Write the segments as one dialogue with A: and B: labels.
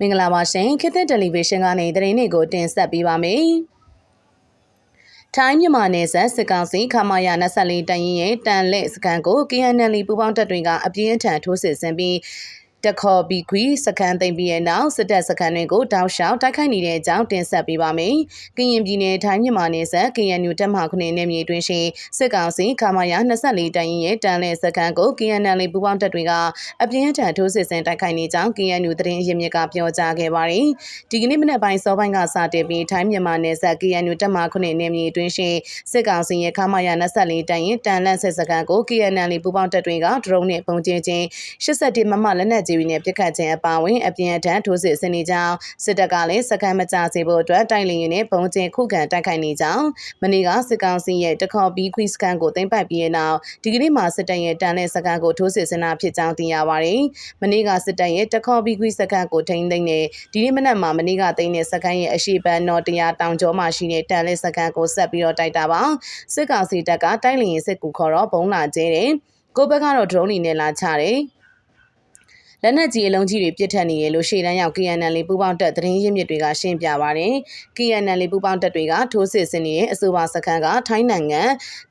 A: မင်္ဂလာပါရှင်ခေတ်သစ်တယ်လီဗီရှင်းကနေသတင်းတွေကိုတင်ဆက်ပေးပါမယ်ထိုင်းမြန်မာနယ်စပ်စစ်ကောင်စီခမာယာ24တန်ရင်ရဲ့တန်လက်စကန်ကို KNL ပူပေါင်းတပ်တွေက အပြင်းထန်ထိုးစစ်ဆင်ပြီး တခေါ်ဘီခွီစကန်သိမ့်ပြီးတဲ့နောက်စစ်တပ်စကန်တွေကိုတောက်လျှောက်တိုက်ခိုက်နေတဲ့အကြောင်းတင်ဆက်ပေးပါမယ်။ကရင်ပြည်နယ်ထိုင်းမြန်မာနယ်စပ် KNU တပ်မခုနှစ်နယ်မြေတွင်ရှိစစ်ကောင်စီခမာယာ24တန်ရင်ရဲ့တန်လက်စကန်ကို KNL ပူပေါင်းတပ်တွေကအပြင်းထန်ထိုးစစ်ဆင်တိုက်ခိုက်နေကြောင်း KNU သတင်းရင်းမြစ်ကပြောကြားခဲ့ပါတယ်။ဒီကနေ့မနက်ပိုင်းစောပိုင်းကစတင်ပြီးထိုင်းမြန်မာနယ်စပ် KNU တပ်မခုနှစ်နယ်မြေတွင်ရှိစစ်ကောင်စီရဲ့ခမာယာ24တန်ရင်တန်လက်စစ်စကန်ကို KNL ပူပေါင်းတပ်တွေကဒရုန်းနဲ့ပုံကျင်းချင်း81မမလက်နက်ကြီးတွေနဲ့ပစ်ခတ်ခြင်းအပါအဝင်အပြင်းအထန်ထိုးစစ်ဆင်နေကြောင်းစစ်တပ်ကလည်းစကန်မကြစေဖို့အတွက်တိုက်လင်းရင်နဲ့ပုံကျင်းခုခံတိုက်ခိုက်နေကြောင်းမနေ့ကစစ်ကောင်စီရဲ့တခေါ်ပြီးခွီစကန်ကိုတင်ပိုက်ပြီးတဲ့နောက်ဒီကနေ့မှာစစ်တပ်ရဲ့တန်တဲ့စကန်ကိုထိုးစစ်ဆင်တာဖြစ်ကြောင်းသိရပါတယ်။မနေ့ကစစ်တပ်ရဲ့တခေါ်ပြီးခွီစကန်ကိုထိန်းသိမ်းနေဒီနေ့မနက်မှာမနေ့ကသိမ်းတဲ့စကန်ရဲ့အရှိပန်းတော်တရားတောင်ကျောမှာရှိတဲ့တန်တဲ့စကန်ကိုဆက်ပြီးတော့တိုက်တာပါ။စစ်ကောင်စီတပ်ကတိုက်လင်းရင်စစ်ကူခေါ်တော့ဘုံလာကျဲတယ်။ကိုဘက်ကတော့ drone နဲ့လာချတယ်။ လက်နက်ကြီးအလုံးကြီးတွေပြစ်ထက်နေရလို့ရှေ့တန်းရောက် KNL ပူပေါင်းတပ်သတင်းရင်းမြစ်တွေကရှင်းပြပါတယ်။ KNL ပူပေါင်းတပ်တွေကထိုးစစ်ဆင်နေတဲ့အဆိုပါစခန်းကထိုင်းနိုင်ငံ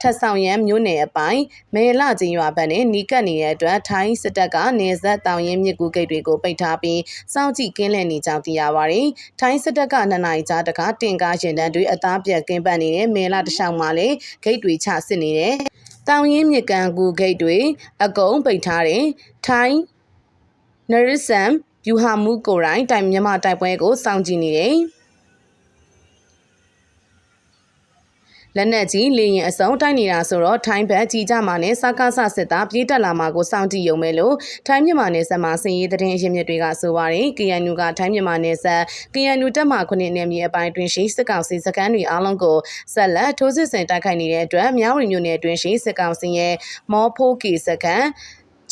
A: ထပ်ဆောင်ရန်မြို့နယ်အပိုင်းမဲလချင်းရွာဘက်နဲ့နီးကပ်နေတဲ့အတွက်ထိုင်းစစ်တပ်ကနေဆက်တောင်ရင်မြစ်ကူဂိတ်တွေကိုပိတ်ထားပြီးစောင့်ကြည့်ကင်းလှည့်နေကြောင်းသိရပါတယ်။ထိုင်းစစ်တပ်ကနှစ်နိုင်ကြားတခါတင်ကားရင်တန်းတွေအသားပြက်ကင်းပတ်နေတဲ့မဲလတလျှောက်မှာလည်းဂိတ်တွေချစစ်နေတယ်။တောင်ရင်မြစ်ကန်ကူဂိတ်တွေအကုန်ပိတ်ထားတယ်။ထိုင်း နရစ်ဆမ်ဗျူဟာမှုကိုရိုင်းတိုင်မြန်မာတိုက်ပွဲကိုစောင့်ကြည့်နေတယ်။လက်နက်ကြီးလေရင်အစုံတိုက်နေတာဆိုတော့ထိုင်းဘက်ကြီးကြမှာနဲ့စကားဆစစ်သားပြေးတက်လာမှာကိုစောင့်ကြည့်ရုံပဲလို့ထိုင်းမြန်မာနယ်စပ်မှာစင်ရေးသတင်းရင်းမြစ်တွေကဆိုပါတယ် KNU ကထိုင်းမြန်မာနယ်စပ် KNU တပ်မှခုနှစ်နယ်မြေအပိုင်းတွင်ရှိစစ်ကောင်စီစခန်းတွေအားလုံးကိုဆက်လက်ထိုးစစ်ဆင်တိုက်ခိုက်နေတဲ့အတွက်မြောက်ရီမြို့နယ်တွင်ရှိစစ်ကောင်စီရဲ့မော်ဖိုးကီစခန်း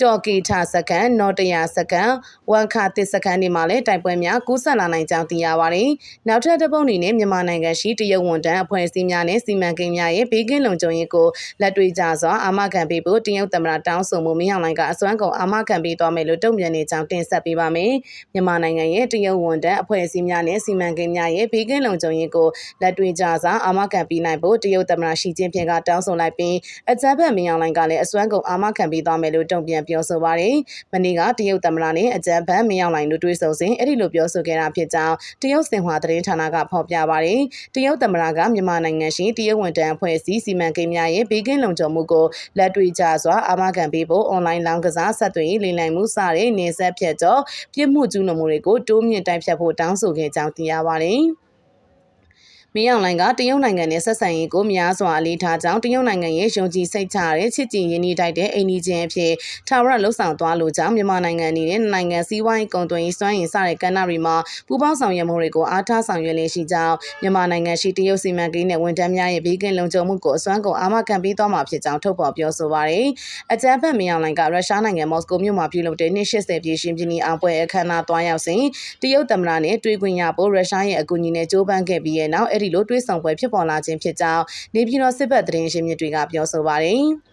A: ကြော်ကီထစကန်နော်တရာစကန်ဝန်ခါတစ်စကန်တွေမှာလည်းတိုက်ပွဲများကူးဆက်လာနိုင်ကြောင်းသိရပါတယ်။နောက်ထပ်တစ်ပုတ်အနေနဲ့မြန်မာနိုင်ငံရှိတရုတ်ဝန်တန်းအဖွဲ့အစည်းများနဲ့စီမံကိန်းများရဲ့ဘေးကင်းလုံခြုံရေးကိုလက်တွေ့ကြစွာအာမခံပေးဖို့တရုတ်သမ္မတတောင်းဆိုမှုမင်းအောင်လိုင်ကအစွမ်းကုန်အာမခံပေးသွားမယ်လို့တုံ့ပြန်နေကြောင်းတင်ဆက်ပေးပါမယ်။မြန်မာနိုင်ငံရဲ့တရုတ်ဝန်တန်းအဖွဲ့အစည်းများနဲ့စီမံကိန်းများရဲ့ဘေးကင်းလုံခြုံရေးကိုလက်တွေ့ကြစွာအာမခံပေးနိုင်ဖို့တရုတ်သမ္မတရှီကျင်းဖျင်ကတောင်းဆိုလိုက်ပြီးအကြမ်းဖက်မင်းအောင်လိုင်ကလည်းအစွမ်းကုန်အာမခံပေးသွားမယ်လို့တုံ့ပြန်ပြောဆိုပါတယ်။မနေ့ကတရုတ်သမ္မတနဲ့အကြံဖန်မင်းအောင်လှိုင်တို့တွေ့ဆုံစဉ်အဲ့ဒီလိုပြောဆိုခဲ့တာဖြစ်ကြောင်းတရုတ်စင်ဟွာသတင်းဌာနကဖော်ပြပါတယ်။တရုတ်သမ္မတကမြန်မာနိုင်ငံရှိတရုတ်ဝန်တန်းအဖွဲ့အစည်းစီမံကိန်းများရဲ့ဘေးကင်းလုံခြုံမှုကိုလက်တွေ့ကျစွာအာမခံပေးဖို့အွန်လိုင်းလောင်းကစားဆက်သွယ်ရေးလိမ်လည်မှုစတဲ့နေဆက်ဖြတ်ကျော်ပြစ်မှုကျူးလွန်မှုတွေကိုတိုးမြင့်တိုက်ဖြတ်ဖို့တောင်းဆိုခဲ့ကြောင်းသိရပါတယ်။ မင်းအောင်လှိုင်ကတရုတ်နိုင်ငံနဲ့ဆက်ဆံရေးကိုများစွာအလေးထားကြောင်းတရုတ်နိုင်ငံရဲ့ယုံကြည်စိတ်ချတဲ့ချစ်ကြည်ရင်းနှီးတိုက်တဲ့အိမ်နီးချင်းအဖြစ်ထာဝရလှုပ်ဆောင်သွားလိုကြောင်းမြန်မာနိုင်ငံအနေနဲ့နိုင်ငံစည်းဝိုင်းကုန်သွယ်ရေးစွမ်းရည်စတဲ့ကဏ္ဍတွေမှာပူးပေါင်းဆောင်ရွက်မှုတွေကိုအားထားဆောင်ရွက်လျက်ရှိကြောင်းမြန်မာနိုင်ငံရှိတရုတ်စီမံကိန်းနဲ့ဝန်ထမ်းများရဲ့ဘေးကင်းလုံခြုံမှုကိုအစွမ်းကုန်အာမခံပေးသွားမှာဖြစ်ကြောင်းထုတ်ဖော်ပြောဆိုပါတယ်။အကြမ်းဖက်မင်းအောင်လှိုင်ကရုရှားနိုင်ငံမော်စကိုမြို့မှာပြုလုပ်တဲ့နှစ်80ပြည့်ရှင်ပြည်အောင်ပွဲအခမ်းအနားသွားရောက်စဉ်တရုတ်သမ္မတနဲ့တွေ့ခွင့်ရဖို့ရုရှားရဲ့အကူအညီနဲ့ကြိုးပမ်းခဲ့ပြီးတဲ့နောက်အဲ့ဒီလိုတွေ့ဆုံပွဲဖြစ်ပေါ်လာခြင်းဖြစ်ကြောင်းနေပြည်တော်စစ်ဘက်သတင်းရင်းမြစ်တွေကပြောဆိုပါတယ်။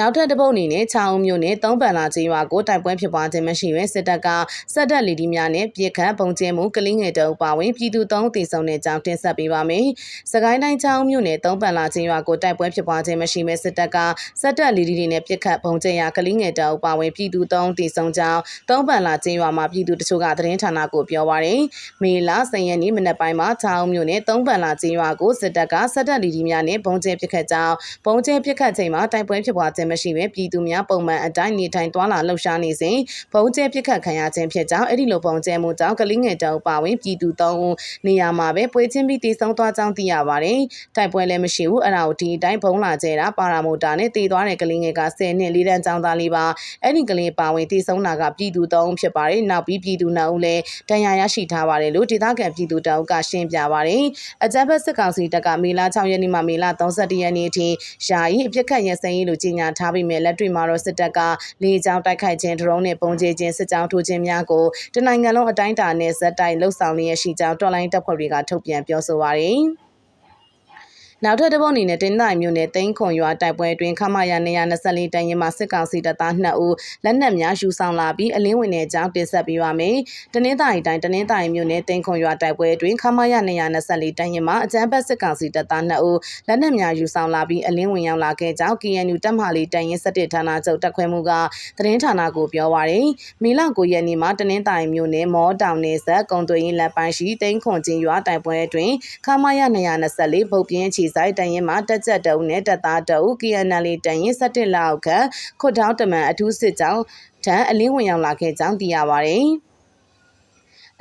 A: နောက်ထပ်တစ်ပုတ်အနေနဲ့ချောင်းမြို့နယ်သုံးပန်လာကျေးရွာကိုတိုက်ပွဲဖြစ်ပွားခြင်းမရှိဘဲစစ်တပ်ကစက်တပ်လီဒီများနဲ့ပြည်ခတ်ပုံကျဲမှုကလင်းငယ်တုံးပါဝင်ပြည်သူသုံးတည်ဆုံတဲ့ကြောင်းတင်ဆက်ပေးပါမယ်။စကိုင်းတိုင်းချောင်းမြို့နယ်သုံးပန်လာကျေးရွာကိုတိုက်ပွဲဖြစ်ပွားခြင်းမရှိဘဲစစ်တပ်ကစက်တပ်လီဒီတွေနဲ့ပြည်ခတ်ပုံကျဲရာကလင်းငယ်တုံးပါဝင်ပြည်သူသုံးတည်ဆုံကြောင်းသုံးပန်လာကျေးရွာမှာပြည်သူတချို့ကသတင်းဌာနကိုပြောပါရယ်။မေလ10ရက်နေ့မနက်ပိုင်းမှာချောင်းမြို့နယ်သုံးပန်လာကျေးရွာကိုစစ်တပ်ကစက်တပ်လီဒီများနဲ့ပုံကျဲပစ်ခတ်ကြောင်းပုံကျဲပစ်ခတ်ချိန်မှာတိုက်ပွဲဖြစ်ပွားခြင်းမရှိဘဲပြည်သူများပုံမှန်အတိုင်းနေထိုင်သွားလာလှုပ်ရှားနေစဉ်ဘုံကျဲပစ်ခတ်ခံရခြင်းဖြစ်ကြောင်းအဲ့ဒီလိုဘုံကျဲမှုကြောင့်ကလေးငယ်တောင်ပါဝင်ပြည်သူ၃ဦးနေရာမှာပဲပွဲချင်းပြီးတည်ဆုံသွားကြောင်းသိရပါတယ်။တိုက်ပွဲလည်းမရှိဘူးအဲ့ဒါကိုဒီအတိုင်းဘုံလာကျဲတာပါရာမိုတာနဲ့တည်သွားတဲ့ကလေးငယ်က10နှစ်လေးတန်းចောင်းသားလေးပါအဲ့ဒီကလေးပါဝင်တည်ဆုံတာကပြည်သူ၃ဦးဖြစ်ပါတယ်။နောက်ပြီးပြည်သူ၂ဦးလည်းဒဏ်ရာရရှိထားပါတယ်လို့ဒေသခံပြည်သူတအုပ်ကရှင်းပြပါတယ်။အကြမ်းဖက်စစ်ကောင်စီတပ်ကမေလ6ရက်နေ့မှမေလ31ရက်နေ့အထိယာယီအပြစ်ခတ်ရစင်ရေးလို့ကြေညာထားပြီးမြဲလက်တွေ့မှာတော့စစ်တပ်ကလေကြောင်းတိုက်ခိုက်ခြင်းဒရုန်းနဲ့ပုံကျဲခြင်းစစ်ကြောင်းထိုးခြင်းများကိုတနိုင်ငံလုံးအတိုင်းအတာနဲ့ဇက်တိုက်လှုပ်ဆောင်လျက်ရှိကြောင်းတော်လိုင်းတပ်ဖွဲ့တွေကထုတ်ပြန်ပြောဆိုပါရယ် နောက်ထပ်တစ်ပုတ်အနေနဲ့တင်းတိုင်းမြို့နယ်တိန်းခွန်ရွာတိုက်ပွဲအတွင်းခမာယာ224တန်ရင်မှာစစ်ကောင်စီတပ်သား2ဦးလက်နက်များယူဆောင်လာပြီးအလင်းဝင်တဲ့အကြောင်းတင်ဆက်ပေးပါမယ်။တနင်္သာရီတိုင်းတနင်္သာရီမြို့နယ်တိန်းခွန်ရွာတိုက်ပွဲအတွင်းခမာယာ224တန်ရင်မှာအကြမ်းဖက်စစ်ကောင်စီတပ်သား2ဦးလက်နက်များယူဆောင်လာပြီးအလင်းဝင်ရောက်လာခဲ့ကြောင်း KNU တပ်မဟာလေးတန်ရင်17ဌာနချုပ်တပ်ခွဲမှုကသတင်းဌာနကိုပြောပါရယ်။မီလ9ရက်နေ့မှာတနင်္သာရီမြို့နယ်မောတောင်နယ်ဆက်ကုံသွေးရင်လက်ပိုင်းရှိတိန်းခွန်ချင်းရွာတိုက်ပွဲအတွင်းခမာယာ224ဗုတ်ပြင်းချီဆိုင်တန်ရင်မှာတက်ကြက်တအုပ်နဲ့တပ်သားတအုပ် KNL တန်ရင်17လောက်ခန့်ခွတ်ထောင်းတမန်အထူးစစ်ကြောင်းထံအလင်းဝင်ရောက်လာခဲ့ကြောင်းသိရပါတယ်။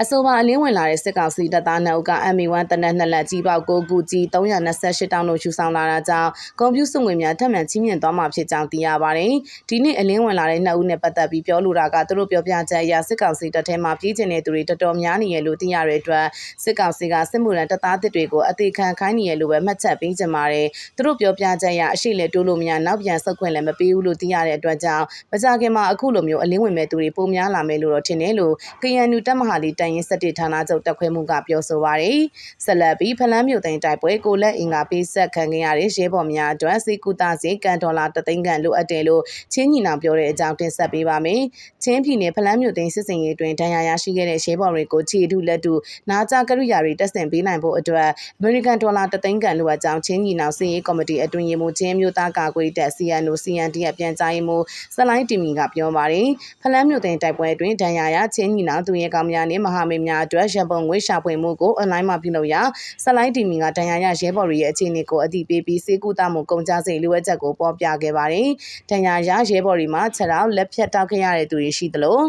A: အဆိုပါအလင်းဝင်လာတဲ့စစ်ကောင်စီတပ်သားနှစ်ဦးက MA1 တနက်နှစ်လက်ကြီးပေါက်ကိုကူကြီး328တောင်းတို့ယူဆောင်လာတာကြောင့်ကွန်ပျူတာငွေများထပ်မံချင်းမြင့်သွားမှာဖြစ်ကြောင်းသိရပါတယ်။ဒီနေ့အလင်းဝင်လာတဲ့နှစ်ဦးနဲ့ပတ်သက်ပြီးပြောလိုတာကသူတို့ပြောပြချက်အရစစ်ကောင်စီတပ်ထဲမှာပြည်ကျင်တဲ့သူတွေတော်တော်များနေရလို့သိရတဲ့အတွက်စစ်ကောင်စီကစစ်မှုရန်တပ်သားတစ်တွေကိုအသေးခံခိုင်းနေရလို့ပဲမှတ်ချက်ပေးကြပါတယ်။သူတို့ပြောပြချက်အရအရှိလေတိုးလို့မရနောက်ပြန်ဆုတ်ခွင့်လည်းမပေးဘူးလို့သိရတဲ့အတွက်ကြောင့်မကြခင်မှာအခုလိုမျိုးအလင်းဝင်မဲ့သူတွေပုံများလာမယ်လို့တော့ထင်တယ်လို့ KNU တပ်မဟာလေးတန်ရင်17ဌာနချုပ်တက်ခွဲမှုကပြောဆိုပါရယ်ဆက်လက်ပြီးဖလန်းမြို့သိမ်းတိုက်ပွဲကိုလက်အင်္ဂါပေးဆက်ခံခဲ့ရတဲ့ရဲဘော်များအတွက်စေကူတာစေကန်ဒေါ်လာတသိန်းခန့်လိုအပ်တယ်လို့ချင်းညီနောင်ပြောတဲ့အကြောင်းတင်ဆက်ပေးပါမယ်ချင်းပြည်နယ်ဖလန်းမြို့သိမ်းစစ်စင်ရေးတွင်ဒဏ်ရာရရှိခဲ့တဲ့ရဲဘော်တွေကိုခြေထုလက်ထုနာကြကရိယာတွေတက်ဆင်ပေးနိုင်ဖို့အတွက်အမေရိကန်ဒေါ်လာတသိန်းခန့်လိုအပ်ကြောင်းချင်းညီနောင်စီရေးကော်မတီအတွင်းရေးမှူးချင်းမျိုးသားကာကွယ်တပ် CNO CND အပြန်ကြားရေးမှူးစလိုင်းတီမီကပြောပါတယ်ဖလန်းမြို့သိမ်းတိုက်ပွဲအတွင်းဒဏ်ရာရချင်းညီနောင်သူရဲကောင်းများနဲ့မဟာမိတ်များအတွက်ရန်ပုံငွေရှာဖွေမှုကိုအွန်လိုင်းမှာပြုလုပ်ရာဆလိုင်းတီမီကဒဏ်ရာရရဲဘော်တွေရဲ့အခြေအနေကိုအသိပေးပြီးစေကူတာမှုကုန်ကြစိတ်လိုအပ်ချက်ကိုပေါ်ပြခဲ့ပါတယ်။ဒဏ်ရာရရဲဘော်တွေမှာခြေထောက်လက်ဖြတ်တောက်ခဲ့ရတဲ့သူတွေရှိသလို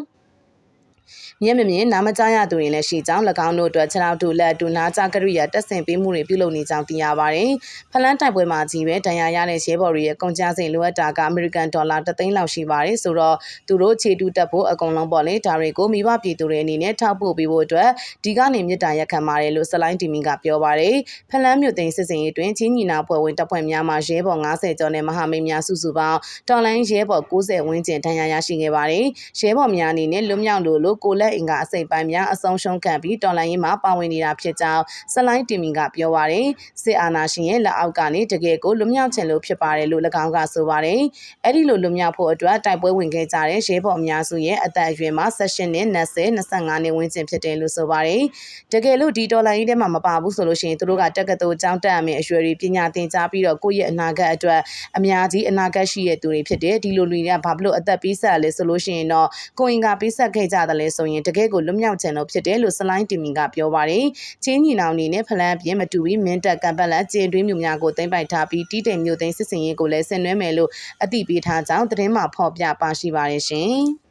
A: မြင့်မမြင့်နာမကြရသူတွေလည်းရှိကြောင်း၎င်းတို့အတွက်ခြေထောက်တူလက်တူနာကြကရိယာတက်ဆင်ပေးမှုတွေပြုလုပ်နေကြောင်းသိရပါတယ်။ဖလန်းတိုက်ပွဲမှာကြီးပဲဒဏ်ရာရတဲ့ရဲဘော်တွေရဲ့ကုန်ကြစိတ်လိုအပ်တာကအမေရိကန်ဒေါ်လာ3သိန်းလောက်ရှိပါတယ်ဆိုတော့သူတို့ခြေတူတက်ဖို့အကုန်လုံးပေါ့လေဒါတွေကိုမိဘပြည်သူတွေအနေနဲ့ထောက်ပို့ပေးဖို့အတွက်ဒီကနေမြစ်တာရက်ခံပါတယ်လို့ဆလိုင်းတီမီကပြောပါတယ်။ဖလန်းမြို့သိမ်းစစ်စင်ရေးတွင်ချင်းညီနာဖွဲ့ဝင်တပ်ဖွဲ့များမှရဲဘော်90ကျော်နဲ့မဟာမိတ်များစုစုပေါင်းတော်လိုင်းရဲဘော်90ဝန်းကျင်ဒဏ်ရာရရှိခဲ့ပါတယ်။ရဲဘော်များအနေနဲ့လွတ်မြောက်လို့လို့ကိုလက်အင်ကအစိပ်ပိုင်းများအဆုံးရှုံးခံပြီးတော်လိုင်းရေးမှာပါဝင်နေတာဖြစ်ကြောင်းဆလိုင်းတီမီကပြောပါတယ်။စစ်အာဏာရှင်ရဲ့လက်အောက်ကနေတကယ်ကိုလွတ်မြောက်ချင်လို့ဖြစ်ပါတယ်လို့၎င်းကဆိုပါတယ်။အဲ့ဒီလိုလွတ်မြောက်ဖို့အတွက်တိုက်ပွဲဝင်ခဲ့ကြတဲ့ရဲဘော်အများစုရဲ့အသက်အရွယ်မှာ16နှစ်20 25နှစ်ဝန်းကျင်ဖြစ်တယ်လို့ဆိုပါတယ်။တကယ်လို့ဒီတော်လိုင်းရေးထဲမှာမပါဘူးဆိုလို့ရှိရင်သူတို့ကတက္ကသိုလ်ကျောင်းတက်ရမယ့်အရွယ်တွေပညာသင်ကြားပြီးတော့ကိုယ့်ရဲ့အနာဂတ်အတွက်အများကြီးအနာဂတ်ရှိတဲ့သူတွေဖြစ်တယ်ဒီလိုလူတွေကဘာဖြစ်လို့အသက်ပေးဆက်လဲဆိုလို့ရှိရင်တော့ကိုင်ကပေးဆက်ခဲ့ကြတယ်လဲဆိုရင်တကယ်ကိုလွတ်မြောက်ချင်လို့ဖြစ်တယ်လို့ဆလိုင်းတီမီကပြောပါတယ်ချင်းညီနောင်အနေနဲ့ဖလန်ပြင်းမတူပြီးမင်းတက်ကံပတ်လက်ကျင်းတွင်းမျိုးများကိုတင်ပိုက်ထားပြီးတီးတိမ်မျိုးသိမ်းစစ်စင်ရေးကိုလည်းဆင်နွှဲမယ်လို့အသိပေးထားကြောင်းသတင်းမှဖော်ပြပါရှိပါတယ်ရှင်